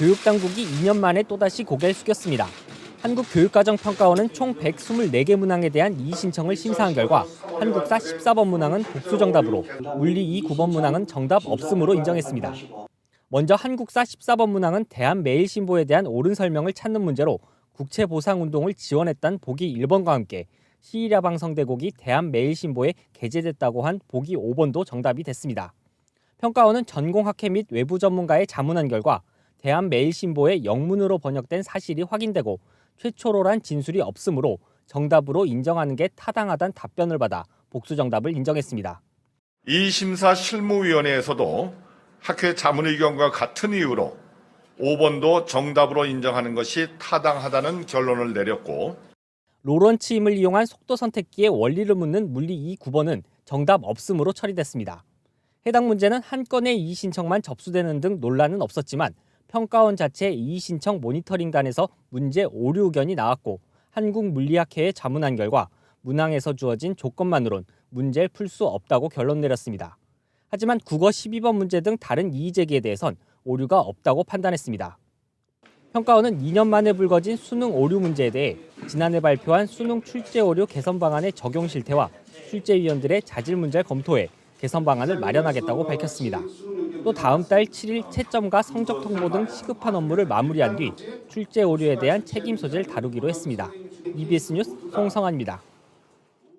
교육당국이 2년 만에 또다시 고개를 숙였습니다. 한국교육과정평가원은 총 124개 문항에 대한 이의 신청을 심사한 결과 한국사 14번 문항은 복수 정답으로 물리 2, 9번 문항은 정답 없음으로 인정했습니다. 먼저 한국사 14번 문항은 대한매일신보에 대한 옳은 설명을 찾는 문제로 국채보상운동을 지원했던 보기 1번과 함께 시일야 방송대곡이 대한매일신보에 게재됐다고 한 보기 5번도 정답이 됐습니다. 평가원은 전공학회 및 외부 전문가에 자문한 결과 대한매일신보의 영문으로 번역된 사실이 확인되고 최초로란 진술이 없으므로 정답으로 인정하는 게 타당하다는 답변을 받아 복수 정답을 인정했습니다. 이 심사 실무위원회에서도 학회 자문의견과 같은 이유로 5번도 정답으로 인정하는 것이 타당하다는 결론을 내렸고 로런치 힘을 이용한 속도 선택기의 원리를 묻는 물리 2, 9번은 정답 없음으로 처리됐습니다. 해당 문제는 한 건의 이의 신청만 접수되는 등 논란은 없었지만 평가원 자체 이의 신청 모니터링단에서 문제 오류 의견이 나왔고 한국물리학회에 자문한 결과 문항에서 주어진 조건만으론 문제를 풀 수 없다고 결론 내렸습니다. 하지만 국어 12번 문제 등 다른 이의 제기에 대해선 오류가 없다고 판단했습니다. 평가원은 2년 만에 불거진 수능 오류 문제에 대해 지난해 발표한 수능 출제 오류 개선 방안의 적용 실태와 출제위원들의 자질 문제를 검토해 개선 방안을 마련하겠다고 밝혔습니다. 또 다음 달 7일 채점과 성적 통보 등 시급한 업무를 마무리한 뒤 출제 오류에 대한 책임 소재를 다루기로 했습니다. EBS 뉴스 송성환입니다.